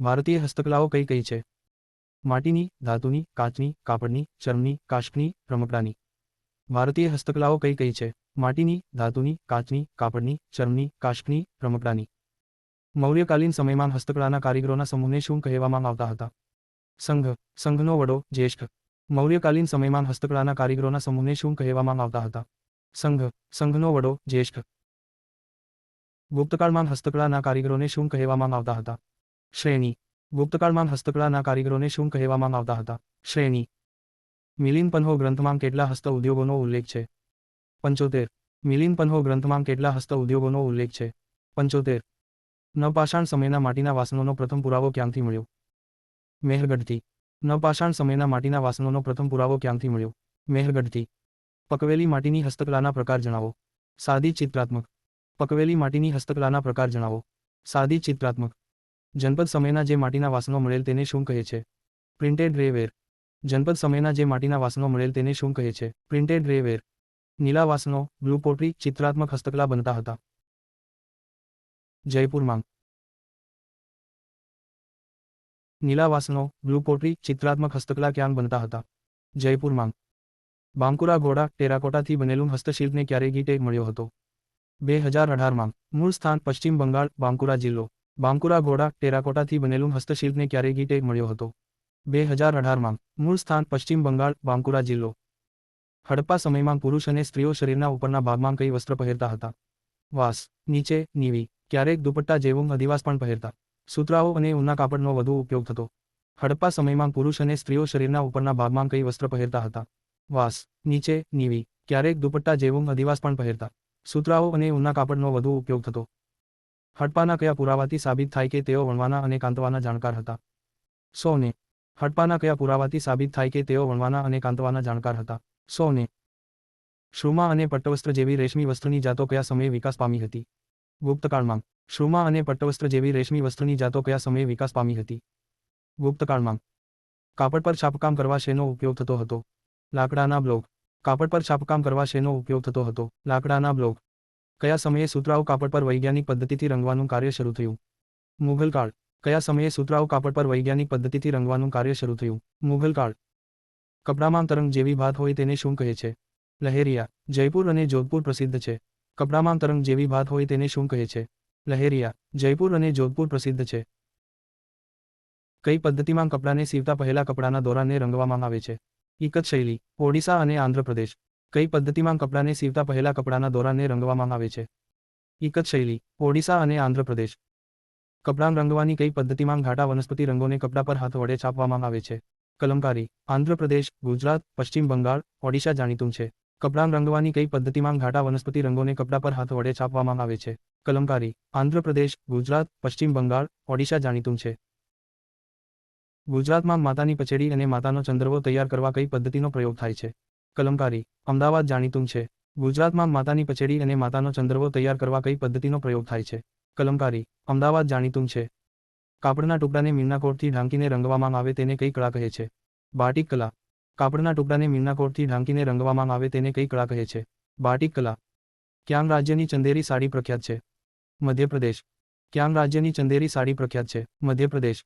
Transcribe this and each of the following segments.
ભારતીય હસ્તકલાઓ કઈ કઈ છે? માટીની, ધાતુની, કાચની, કાપડની, ચર્મની કાશ્કની રમકડાની. ભારતીય હસ્તકલાઓ કઈ કઈ છે? માટીની, ધાતુની, કાચની, કાપડની, ચર્મની કાશ્કની રમકડાની. મૌર્યકાલીન સમયમાં હસ્તકળાના કારીગરોના સમૂહને શું કહેવામાં આવતા હતા? સંઘ, સંઘનો વડો, જ્યેષ્ઠ. મૌર્યકાલીન સમયમાં હસ્તકળાના કારીગરોના સમૂહને શું કહેવામાં આવતા હતા? સંઘ, સંઘનો વડો, જ્યેષ્ઠ. ગુપ્તકાળમાં હસ્તકળાના કારીગરોને શું કહેવામાં આવતા હતા? શ્રેણી. ગુપ્તકાળમાં હસ્તકળાના કારીગરોને શું કહેવામાં આવતા હતા? શ્રેણી. મિલિન પન્હો ગ્રંથમાં કેટલા હસ્ત ઉદ્યોગોનો ઉલ્લેખ છે? પંચોતેર. મિલિન પન્હો ગ્રંથમાં કેટલા હસ્ત ઉદ્યોગોનો ઉલ્લેખ છે? પંચોતેર. નવપાષાણ સમયના માટીના વાસણોનો પ્રથમ પુરાવો ક્યાંથી મળ્યો? મેહરગઢથી. નવપાષાણ સમયના માટીના વાસણોનો પ્રથમ પુરાવો ક્યાંથી મળ્યો? મેહરગઢથી. પકવેલી માટીની હસ્તકલાના પ્રકાર જણાવો. સાદી ચિત્રાત્મક. પકવેલી માટીની હસ્તકલાના પ્રકાર જણાવો. સાદી ચિત્રાત્મક. જનપદ સમયના જે માટીના વાસણો મળેલ તેને શું કહે છે? પ્રિન્ટેડ રેવેર જનપદ સમયના જે માટીના વાસણો મળેલ તેને શું કહે છે? પ્રિન્ટેડ રેવેર નીલા વાસણો, બ્લુ પોટરી, ચિત્રાત્મક હસ્તકલા બનતા હતા. જયપુરમાં નીલા વાસણો, બ્લુ પોટરી, ચિત્રાત્મક હસ્તકલા ક્યાં બનતા હતા? જયપુરમાં બાંકુરા ઘોડા, ટેરાકોટાથી બનેલું હસ્તશિલ્પને ક્યારે ગીટે મળ્યો હતો? બે હજાર અઢારમાં મૂળ સ્થાન, પશ્ચિમ બંગાળ, બાંકુરા જિલ્લો. બાંકુરા ઘોડા ટેરાકોટાથી બનેલું હસ્તશિલ્પને ક્યારેય ગીટે મળ્યો હતો? બે હજાર અઢારમાં, મૂળ સ્થાન પશ્ચિમ બંગાળ, બાંકુરા જિલ્લો. હડપ્પા સમયમાં પુરુષ અને સ્ત્રીઓ શરીરના ઉપરના ભાગમાં કઈ વસ્ત્ર પહેરતા હતા? વાસ, નીચે, નીવી, ક્યારેક દુપટ્ટા જેવું અધિવાસ પણ પહેરતા. સૂતરાઓ અને ઉના કાપડનો વધુ ઉપયોગ થતો. હડપ્પા સમયમાં પુરુષ અને સ્ત્રીઓ શરીરના ઉપરના ભાગમાં કઈ વસ્ત્ર પહેરતા હતા? વાસ, નીચે, નીવી, ક્યારેક દુપટ્ટા જેવું અધિવાસ પણ પહેરતા. સૂતરાઓ અને ઉના કાપડનો વધુ ઉપયોગ થતો. હડપાના કયા પુરાવાથી સાબિત થાય કે તેઓ વણવાના અને કાંતવાના જાણકાર હતા? સોને, હડપાના કયા પુરાવાથી સાબિત થાય કે તેઓ વણવાના અને કાંતવાના જાણકાર હતા? સોને, શ્રુમા અને પટ્ટવસ્ત્ર જેવી રેશમી વસ્ત્રની જાતો કયા સમયે વિકાસ પામી હતી? ગુપ્તકાળમાં, શ્રુમા અને પટ્ટવસ્ત્ર જેવી રેશમી વસ્ત્રની જાતો કયા સમયે વિકાસ પામી હતી? ગુપ્તકાળમાં, કાપડ પર છાપકામ કરવા શેનો ઉપયોગ થતો હતો? લાકડાના બ્લોક, કાપડ પર છાપકામ કરવા શેનો ઉપયોગ થતો હતો? લાકડાના બ્લોક કયા સમયે સૂતરાઉ કાપડ પર વૈજ્ઞાનિક પદ્ધતિથી રંગવાનું કાર્ય શરૂ થયું? મુઘલ કાળ. કયા સમયે સૂતરાઉ કાપડ પર વૈજ્ઞાનિક પદ્ધતિથી રંગવાનું કાર્ય શરૂ થયું? મુઘલ કાળ. કપડામાં તરંગ જેવી ભાત હોય તેને શું કહે છે? લહેરિયા. જયપુર અને જોધપુર પ્રસિદ્ધ છે. કપડામાં તરંગ જેવી ભાત હોય તેને શું કહે છે? લહેરિયા. જયપુર અને જોધપુર પ્રસિદ્ધ છે. કઈ પદ્ધતિમાં કપડાને સીવતા પહેલા કપડાના દોરાને રંગવામાં આવે છે? ઇકત શૈલી. ઓડિશા અને આંધ્રપ્રદેશ. કઈ પદ્ધતિમાં કપડાને સીવતા પહેલા કપડાના દોરાને રંગવામાં આવે છે? ઇકત શૈલી, ઓડિશા અને આંધ્રપ્રદેશ. કપડાં રંગવાની કઈ પદ્ધતિમાં ઘાટા વનસ્પતિ રંગોને કપડા પર હાથ વડે છાપવામાં આવે છે? કલમકારી, આંધ્રપ્રદેશ, ગુજરાત, પશ્ચિમ બંગાળ, ઓડિશા જાણીતું છે. કપડાં રંગવાની કઈ પદ્ધતિમાં ઘાટા વનસ્પતિ રંગોને કપડા પર હાથ વડે છાપવામાં આવે છે? કલમકારી, આંધ્રપ્રદેશ, ગુજરાત, પશ્ચિમ બંગાળ, ઓડિશા જાણીતું છે. ગુજરાતમાં માતાની પછેડી અને માતાનો ચંદ્રવો તૈયાર કરવા કઈ પદ્ધતિનો પ્રયોગ થાય છે? કલમકારી, અમદાવાદ જાણીતું છે. ગુજરાતમાં માતાની પછેડી અને માતાનો ચંદ્રવો તૈયાર કરવા કઈ પદ્ધતિનો પ્રયોગ થાય છે? કલમકારી, અમદાવાદ જાણીતું છે. કાપડના ટુકડાને મીણનાકોટથી ઢાંકીને રંગવામાં આવે તેને કઈ કળા કહે છે? બાટિક કલા. કાપડના ટુકડાને મીણનાકોટથી ઢાંકીને રંગવામાં આવે તેને કઈ કળા કહે છે? બાટિક કલા. ક્યાંગ રાજ્યની ચંદેરી સાડી પ્રખ્યાત છે. મધ્યપ્રદેશ. ક્યાંગ રાજ્યની ચંદેરી સાડી પ્રખ્યાત છે. મધ્યપ્રદેશ.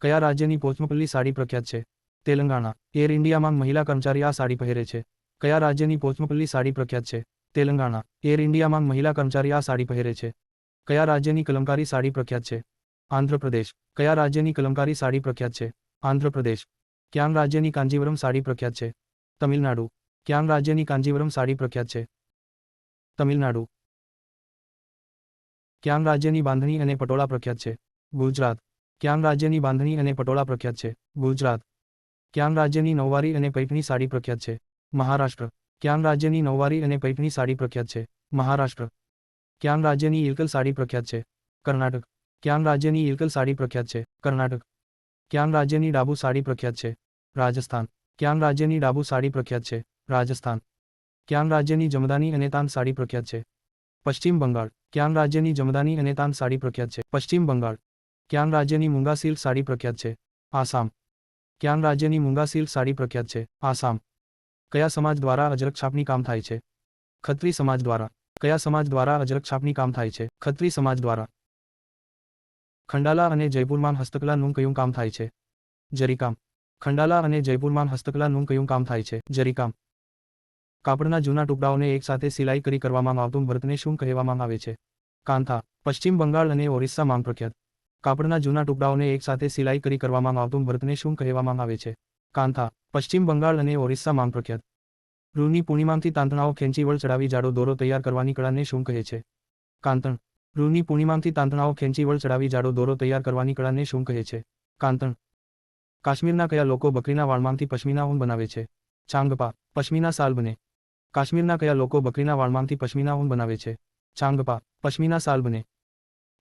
કયા રાજ્યની પોચમપલ્લી સાડી પ્રખ્યાત છે? તેલંગાણા, એર ઇન્ડિયામાં મહિલા કર્મચારી આ સાડી પહેરે છે. કયા રાજ્યની પોચમપલ્લી સાડી પ્રખ્યાત છે? તેલંગાણા, એર ઇન્ડિયામાં મહિલા કર્મચારી આ સાડી પહેરે છે. કયા રાજ્યની કલમકારી સાડી પ્રખ્યાત છે? આંધ્રપ્રદેશ, કયા રાજ્યની કલમકારી સાડી પ્રખ્યાત છે? આંધ્રપ્રદેશ ક્યાંગ રાજ્યની કાંજીવરમ સાડી પ્રખ્યાત છે? તમિલનાડુ ક્યાંગ રાજ્યની કાંજીવરમ સાડી પ્રખ્યાત છે? તમિલનાડુ ક્યાંગ રાજ્યની બાંધણી અને પટોળા પ્રખ્યાત છે? ગુજરાત ક્યાંગ રાજ્યની બાંધણી અને પટોળા પ્રખ્યાત છે? ગુજરાત ક્યાંગ રાજ્યની નવવારી અને પૈઠણી સાડી પ્રખ્યાત છે. મહારાષ્ટ્ર. ક્યાંગ રાજ્યની નવવારી અને પૈઠણી સાડી પ્રખ્યાત છે. મહારાષ્ટ્ર. ક્યાંગ રાજ્યની ઇલકલ સાડી પ્રખ્યાત છે. કર્ણાટક. ક્યાંગ રાજ્યની ઇલકલ સાડી પ્રખ્યાત છે. કર્ણાટક. ક્યાંગ રાજ્યની ડાબુ સાડી પ્રખ્યાત છે. રાજસ્થાન. ક્યાંગ રાજ્યની ડાબુ સાડી પ્રખ્યાત છે. રાજસ્થાન. ક્યાંગ રાજ્યની જમદાની અને તાન સાડી પ્રખ્યાત છે. પશ્ચિમ બંગાળ. ક્યાંગ રાજ્યની જમદાની અને તાન સાડી પ્રખ્યાત છે. પશ્ચિમ બંગાળ. ક્યાંગ રાજ્યની મુંગા સિલ્ક સાડી પ્રખ્યાત છે. આસામ. ક્યાંગ રાજ્યની મૂંગા સાડી પ્રખ્યાત છે? આસામ કયા સમાજ દ્વારા અજરક છાપની કામ થાય છે? ખત્રી સમાજ દ્વારા. કયા સમાજ દ્વારા અજરક છાપની કામ થાય છે? ખત્રી સમાજ દ્વારા. ખંડાલા અને જયપુરમાં હસ્તકલાનું કયું કામ થાય છે? જરીકામ. ખંડાલા અને જયપુરમાં હસ્તકલાનું કયું કામ થાય છે? જરીકામ. કાપડના જૂના ટુકડાઓને એકસાથે સિલાઈ કરી કરવામાં આવતું ભરતને શું કહેવામાં આવે છે? કાંથા. પશ્ચિમ બંગાળ અને ઓરિસ્સામાં પ્રખ્યાત. કાપડના જૂના ટુકડાઓને એકસાથે સિલાઈ કરી કરવામાં આવતું ભરતને શું કહેવામાં આવે છે? કાંથા, પશ્ચિમ બંગાળ અને ઓરિસ્સામાં પ્રખ્યાત. રૂની પૂર્ણિમાથી તાંતણાઓ ખેંચી વળ ચડાવી જાડો દોરો તૈયાર કરવાની કળાને શું કહે છે? કાંતણ, રૂની પૂર્ણિમાથી તાંતણાઓ ખેંચી વળ ચડાવી જાડો દોરો તૈયાર કરવાની કળાને શું કહે છે? કાંતણ, કાશ્મીરના કયા લોકો બકરીના વાળમાંથી પશ્મિના ઊન બનાવે છે? ચાંગપા, પશ્મિના સાલ બને કાશ્મીરના કયા લોકો બકરીના વાળમાંથી પશ્મિના ઊન બનાવે છે? ચાંગપા, પશ્મિના સાલ બને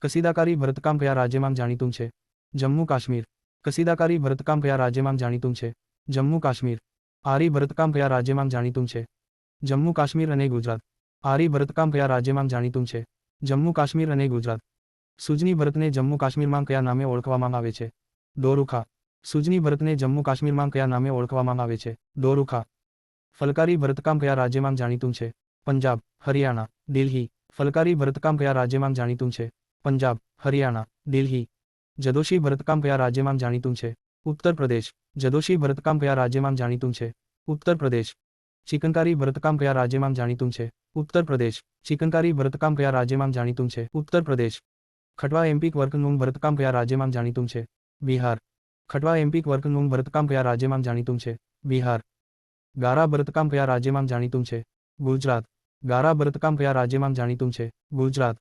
કસીદાકારી ભરતકામ કયા રાજ્યમાં જાણીતું છે? જમ્મુ કાશ્મીર. કસીદાકારી ભરતકામ કયા રાજ્યમાં જાણીતું છે? જમ્મુ કાશ્મીર. આરી ભરતકામ કયા રાજ્યમાં જાણીતું છે? જમ્મુ કાશ્મીર અને ગુજરાત. આરી ભરતકામ કયા રાજ્યમાં જાણીતું છે? જમ્મુ કાશ્મીર અને ગુજરાત. સુજની ભરતને જમ્મુ કાશ્મીરમાં કયા નામે ઓળખવામાં આવે છે? દોરુખા. સુજની ભરતને જમ્મુ કાશ્મીરમાં કયા નામે ઓળખવામાં આવે છે? દોરુખા. ફલકારી ભરતકામ કયા રાજ્યમાં જાણીતું છે? પંજાબ, હરિયાણા, દિલ્હી. ફલકારી ભરતકામ કયા રાજ્યમાં જાણીતું છે? પંજાબ, હરિયાણા, દિલ્હી. જદોશી ભરતકામ કયા રાજ્યમાં જાણીતું છે. ઉત્તર પ્રદેશ. જદોશી ભરતકામ કયા રાજ્યમાં જાણીતું છે. ઉત્તર પ્રદેશ. ચિકનકારી ભરતકામ કયા રાજ્યમાં જાણીતું છે. ઉત્તર પ્રદેશ. ચિકનકારી ભરતકામ કયા રાજ્યમાં જાણીતું છે. ઉત્તર પ્રદેશ. ખટવા એમ્પિક વર્કનું ભરતકામ કયા રાજ્યમાં જાણીતું છે. બિહાર. ખટવા એમ્પિક વર્કનું ભરતકામ કયા રાજ્યમાં જાણીતું છે. બિહાર. ગારા ભરતકામ કયા રાજ્યમાં જાણીતું છે. ગુજરાત. ગારા ભરતકામ કયા રાજ્યમાં જાણીતું છે. ગુજરાત.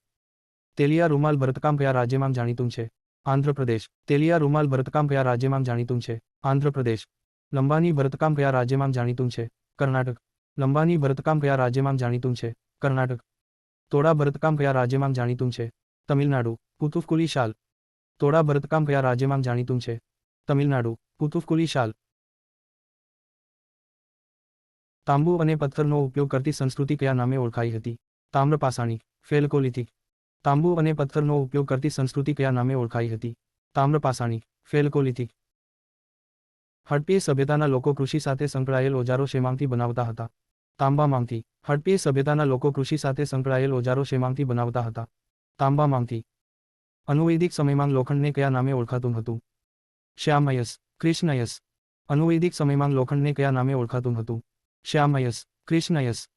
તેલિયા રૂમાલ ભરતકામ કયા રાજ્યમાં જાણીતું છે? આંધ્રપ્રદેશ. તેલિયા રૂમાલ ભરતકામ કયા રાજ્યમાં જાણીતું છે? આંધ્રપ્રદેશ. લંબાની ભરતકામ કયા રાજ્યમાં જાણીતું છે? કર્ણાટક. લંબાની ભરતકામ કયા રાજ્યમાં જાણીતું છે? કર્ણાટક. તોડા ભરતકામ કયા રાજ્યમાં જાણીતું છે? તમિલનાડુ. કુતુફકુલી શાલ. તોડા ભરતકામ કયા રાજ્યમાં જાણીતું છે? તમિલનાડુ. કુતુફકુલી શાલ. તાંબુ અને પથ્થરનો ઉપયોગ કરતી સંસ્કૃતિ કયા નામે ઓળખાઈ હતી? તામ્રપાસાણી. ફેલકોલિથિક તાંબુ અને પથ્થરનો ઉપયોગ કરતી સંસ્કૃતિ કયા નામે ઓળખાઈ હતી? તામ્રપાષાણી ફેલકોલિથિક. હડપીય સભ્યતાના લોકો કૃષિ સાથે સંકળાયેલ ઓજારો શેમાંથી બનાવતા હતા. તાંબામાંથી હડપીય સભ્યતાના લોકો કૃષિ સાથે સંકળાયેલ ઓજારો શેમાંગથી બનાવતા હતા. તાંબામાંથી અનુવૈદિક સમયમાં લોખંડને કયા નામે ઓળખાતું હતું? શ્યામયસ, કૃષ્ણયસ. અનુવૈદિક સમયમાં લોખંડને કયા નામે ઓળખાતું હતું? શ્યામયસ, કૃષ્ણયસ.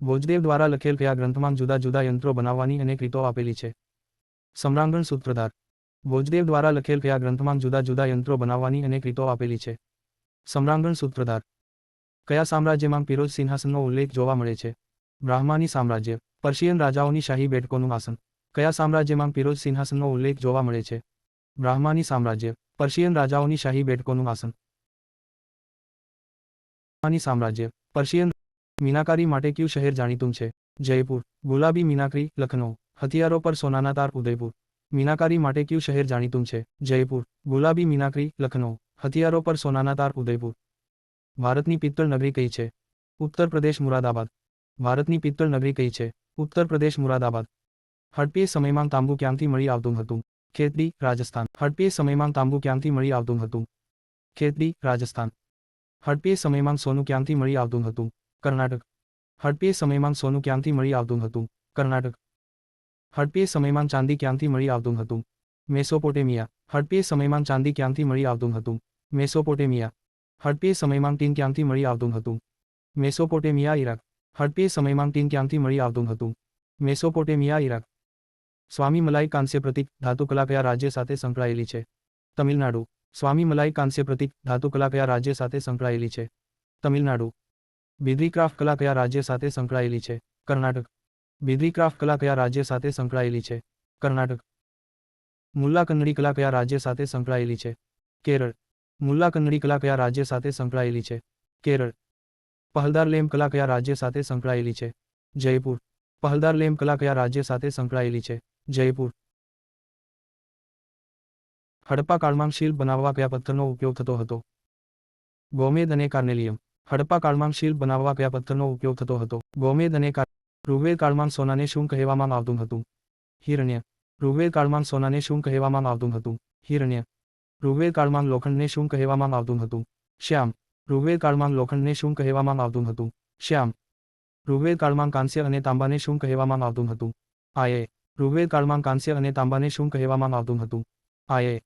ભોજદેવ દ્વારા લખેલ કયા ગ્રંથમાં જુદા જુદા યંત્રો બનાવવાની અનેક રીતો આપેલી છે? સમ્રાંગણ સૂત્રધાર. ભોજદેવ દ્વારા લખેલ કયા ગ્રંથમાં જુદા જુદા યંત્રો બનાવવાની અનેક રીતો આપેલી છે? સમ્રાંગણ સૂત્રધાર. કયા સામ્રાજ્યમાં પિરોજ સિંહાસનનો ઉલ્લેખ જોવા મળે છે? બ્રાહ્માની સામ્રાજ્ય. પર્શિયન રાજાઓની શાહી બેઠકોનું આસન. કયા સામ્રાજ્યમાં પીરોજ સિંહાસનનો ઉલ્લેખ જોવા મળે છે? બ્રાહ્માની સામ્રાજ્ય. પર્શિયન રાજાઓની શાહી બેઠકોનું આસન. સામ્રાજ્ય. પર્શિયન મીનાકારી માટે કયું શહેર જાણીતું છે? જયપુર, ગુલાબી મીનાકરી, લખનૌ. હથિયારો પર સોનાના તાર, ઉદયપુર. મીનાકારી માટે કયું શહેર જાણીતું છે? જયપુર, ગુલાબી મીનાકરી, લખનૌ. હથિયારો પર સોનાના તાર, ઉદયપુર. ભારતની પિત્તળ નગરી કઈ છે? ઉત્તર પ્રદેશ, મુરાદાબાદ. ભારતની પિત્તળ નગરી કઈ છે? ઉત્તર પ્રદેશ, મુરાદાબાદ. હડપીએ સમયમાં તાંબુ ક્યાંથી મળી આવતું હતું? ખેતડી રાજસ્થાન. હડપીએ સમયમાં તાંબુ ક્યાંથી મળી આવતું હતું? ખેતડી રાજસ્થાન. હડપીએ સમયમાં સોનું ક્યાંથી મળી આવતું હતું? કર્ણાટક. હડપીએ સમયમાં સોનું ક્યાંથી મળી આવતું હતું? કર્ણાટક. હડપીએ સમયમાં ચાંદી ક્યાંથી મળી આવતું હતું? મેસોપોટેમિયા. હડપીએ સમયમાં ચાંદી ક્યાંથી મળી આવતું હતું? મેસોપોટેમિયા. હડપીએ સમયમાં ટીન ક્યાંથી મળી આવતું હતું? Mesopotamia, Iraq. હડપીએ સમયમાં ટીન ક્યાંથી મળી આવતું હતું? Mesopotamia, Iraq. સ્વામી મલાઈ કાંસ્ય પ્રતીક ધાતુકલા કયા રાજ્ય સાથે સંકળાયેલી છે. તમિલનાડુ. સ્વામી મલાઈ કાંસ્ય પ્રતીક ધાતુકલા કયા રાજ્ય સાથે સંકળાયેલી છે. તમિલનાડુ. બિદ્રી ક્રાફ્ટ કલા કયા રાજ્ય સાથે સંકળાયેલી છે. કર્ણાટક. બિદ્રી ક્રાફ્ટ કલા કયા રાજ્ય સાથે સંકળાયેલી છે. કર્ણાટક. મુલ્લા કન્નડી કલા કયા રાજ્ય સાથે સંકળાયેલી છે. કેરળ. મુલ્લા કન્નડી કલા કયા રાજ્ય સાથે સંકળાયેલી છે. કેરળ. પહલદાર લેમ કલા કયા રાજ્ય સાથે સંકળાયેલી છે. જયપુર. પહલદાર લેમ કલા કયા રાજ્ય સાથે સંકળાયેલી છે. જયપુર. હડપ્પા કાળમાં શિલ્પ બનાવવા કયા પથ્થરનો ઉપયોગ થતો હતો? ગોમેદ અને કાર્નેલિયમ. હડપ્પા કાળમાં શિલ્પ બનાવવા કયા પથ્થરનો ઉપયોગ થતો હતો? ગોમેદ અને ઋગ્વેદ કાળમાં સોનાને શું કહેવામાં આવતું હતું? હિરણ્ય. ઋગ્વેદ કાળમાં સોનાને શું કહેવામાં આવતું હતું? હિરણ્ય. ઋગ્વેદ કાળમાં લોખંડને શું કહેવામાં આવતું હતું? શ્યામ. ઋગ્વેદ કાળમાં લોખંડને શું કહેવામાં આવતું હતું? શ્યામ. ઋગ્વેદ કાળમાં કાંસ્ય અને તાંબાને શું કહેવામાં આવતું હતું? આયે. ઋગ્વેદ કાળમાં કાંસ્ય અને તાંબાને શું કહેવામાં આવતું હતું? આયે.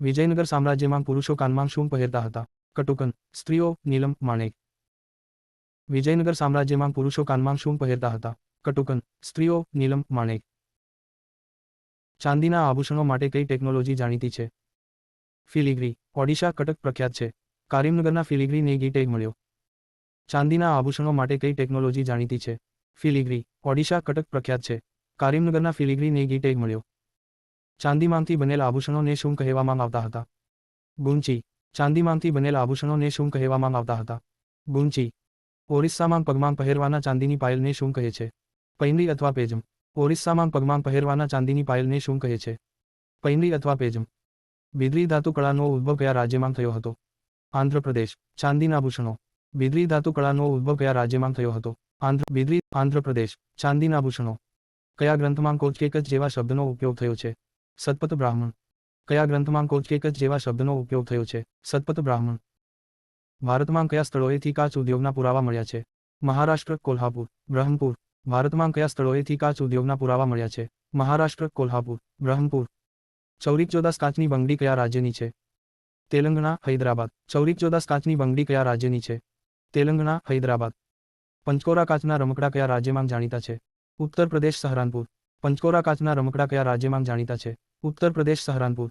વિજયનગર સામ્રાજ્યમાં પુરુષો કાનમાં શું પહેરતા હતા? કટુકન, સ્ત્રીઓ, નીલમ, માણેક. વિજયનગર સામ્રાજ્યમાં પુરુષો કાનમાં શું પહેરતા હતા? કટુકન, સ્ત્રીઓ, નીલમ, માણેક. ચાંદીના આભૂષણો માટે કઈ ટેકનોલોજી જાણીતી છે? ફિલિગ્રી, ઓડિશા કટક પ્રખ્યાત છે. કારીમનગરના ફિલિગ્રીને ગી ટેગ મળ્યો. ચાંદીના આભૂષણો માટે કઈ ટેકનોલોજી જાણીતી છે? ફિલિગ્રી, ઓડિશા કટક પ્રખ્યાત છે. કારીમનગરના ફિલિગ્રીને ગી ટેગ મળ્યો. ચાંદીમાંથી બનેલા આભૂષણોને શું કહેવામાં આવતા હતા? ગુંચી ચાંદીમાંથી બનેલા આભૂષણોને શું કહેવામાં આવતા હતા? ગુંચી. ઓરિસ્સામાં પગમાં પહેરવાના ચાંદીની પાયલને શું કહે છે? પૈંડી અથવા પેજમ. ઓરિસ્સામાં પગમાં પહેરવાના ચાંદીની પાયલને શું કહે છે? પૈંડી અથવા પેજમ. બિદરી ધાતુ કળાનો ઉદ્ભવ કયા રાજ્યમાં થયો હતો? આંધ્રપ્રદેશ. ચાંદીના આભૂષણો. બિદરી ધાતુ કળાનો ઉદ્ભવ કયા રાજ્યમાં થયો હતો? આંધ્ર, બિદરી, આંધ્રપ્રદેશ. ચાંદીના આભૂષણો. કયા ગ્રંથમાં કોચકેકચ જેવા શબ્દનો ઉપયોગ થયો છે? સતપથ બ્રાહ્મણ. કયા ગ્રંથમાં કોચકેકચ જેવા શબ્દનો ઉપયોગ થયો છે? સતપથ બ્રાહ્મણ. ભારતમાં કયા સ્થળોએથી કાચ ઉદ્યોગના પુરાવા મળ્યા છે? મહારાષ્ટ્ર, કોલ્હાપુર. બ્રહ્મપુર. ભારતમાં કયા સ્થળોએથી કાચ ઉદ્યોગના પુરાવા મળ્યા છે? મહારાષ્ટ્ર, કોલ્હાપુર. બ્રહ્મપુર. ચૌરિક ચોદાસ કાચની બંગડી કયા રાજ્યની છે? તેલંગણા, હૈદરાબાદ. ચૌરીક ચોદાસ કાચની બંગડી કયા રાજ્યની છે? તેલંગણા, હૈદરાબાદ. પંચકોરા કાચના રમકડા કયા રાજ્યમાં જાણીતા છે? ઉત્તર પ્રદેશ, સહરાનપુર. પંચકોરા કાચના રમકડા કયા રાજ્યમાં જાણીતા છે? ઉત્તર પ્રદેશ સહરાનપુર.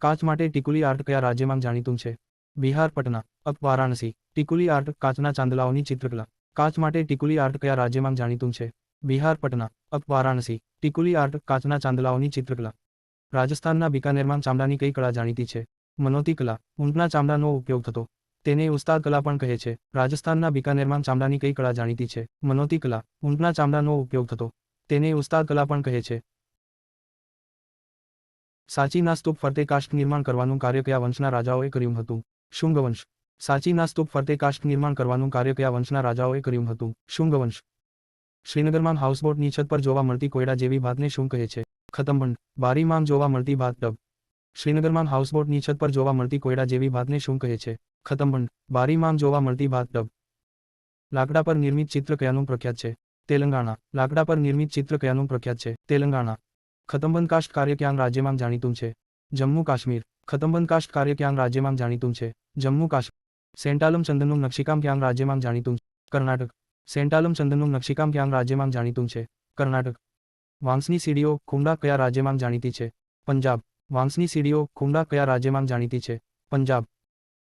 કાચ માટે ટીકુલી આર્ટ કયા રાજ્યમાં જાણીતું છે? બિહાર, પટના અપ વારાણસી. ટીકુલી આર્ટ કાચના ચાંદલાઓની ચિત્રકલા. કાચ માટે ટીકુલી આર્ટ કયા રાજ્યમાં જાણીતું છે? બિહાર, પટના અપ વારાણસી. ટીકુલી આર્ટ કાચના ચાંદલાઓની ચિત્રકલા. રાજસ્થાનના બિકાનેરમાં ચામડાની કઈ કળા જાણીતી છે? મનોતી કલા ઊંટના ચામડાનો ઉપયોગ થતો. તેને ઉસ્તાદ કલા પણ કહે છે. રાજસ્થાનના બિકાનેરમાં ચામડાની કઈ કળા જાણીતી છે? મનોતી કલા ઊંટના ચામડાનો ઉપયોગ થતો. તેને ઉસ્તાદ કલા પણ કહે છે. સાચીના સ્તૂપ ફરતે કાષ્ટ નિર્માણ કરવાનું કાર્ય કયા વંશના રાજાઓએ કર્યું હતું? શુંગવંશ. સાચીના સ્તૂપ ફરતે કાષ્ઠ નિર્માણ કરવાનું કાર્ય કયા વંશના રાજાઓએ કર્યું હતું? શુંગવંશ. શ્રીનગરમાં હાઉસબોટની છત પર જોવા મળતી કોયડા જેવી ભાતને શું કહે છે? ખતમબંડ બારીમાં જોવા મળતી ભાત ડબ. શ્રીનગરમાં હાઉસબોટની છત પર જોવા મળતી કોયડા જેવી ભાતને શું કહે છે? ખતમબંડ બારીમાં જોવા મળતી ભાત ડબ. લાકડા પર નિર્મિત ચિત્ર કયાનું પ્રખ્યાત છે? તેલંગાણા. લાકડા પર નિર્મિત ચિત્ર કયાનું પ્રખ્યાત છે? તેલંગાણા. ખતમબંધ કાષ્ટ કાર્ય રાજ્યમાં જાણીતું છે. જમ્મુ કાશ્મીર. ખતમબંધ કાષ્ટ કાર્ય રાજ્યમાં જાણીતું છે. જમ્મુ કાશ્મીર સેન્ટાલમ ચંદનનું નકશીકામ ક્યાં રાજ્યમાં જાણીતું છે. કર્ણાટક. સેન્ટાલમ ચંદનનું નકશીકામ ક્યાં રાજ્યમાં જાણીતું છે. કર્ણાટક. વાંસની સીડીઓ ખુંડા કયા રાજ્યમાં જાણીતી છે? પંજાબ. વાંસની સીડીઓ ખુંડા કયા રાજ્યમાં જાણીતી છે? પંજાબ.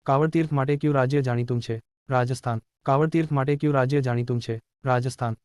કાવડ તીર્થ માટે કયું રાજ્ય જાણીતું છે? રાજસ્થાન. કાવડ તીર્થ માટે કયું રાજ્ય જાણીતું છે? રાજસ્થાન.